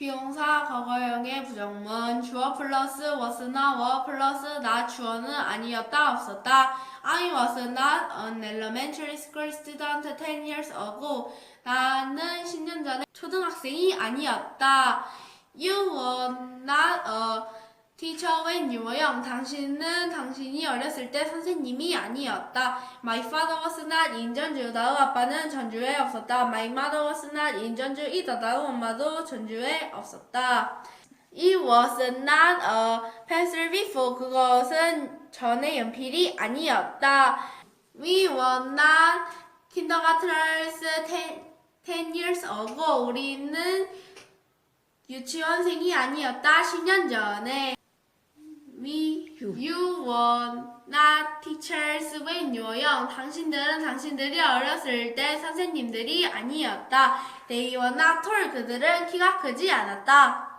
비동사 과거형의 부정문 주어 플러스 was나 were 플러스 not 주어는 아니었다 없었다 I was not an elementary school student 10 years ago 나는 10년 전에 초등학생이 아니었다 You were not a teacher when you were young 당신은 당신이 어렸을 때 선생님이 아니었다 My father was not in 전주 나의 아빠는 전주에 없었다 My mother was not in 전주 이다 나의 엄마도 전주에 없었다 It was not a pencil before 그것은 전에 연필이 아니었다 We were not kindergartners 10, 10 years ago 우리는 유치원생이 아니었다 10년 전에 We, you were not teachers when you were young. 당신들은 당신들이 어렸을 때 선생님들이 아니었다. They were not tall. 그들은 키가 크지 않았다.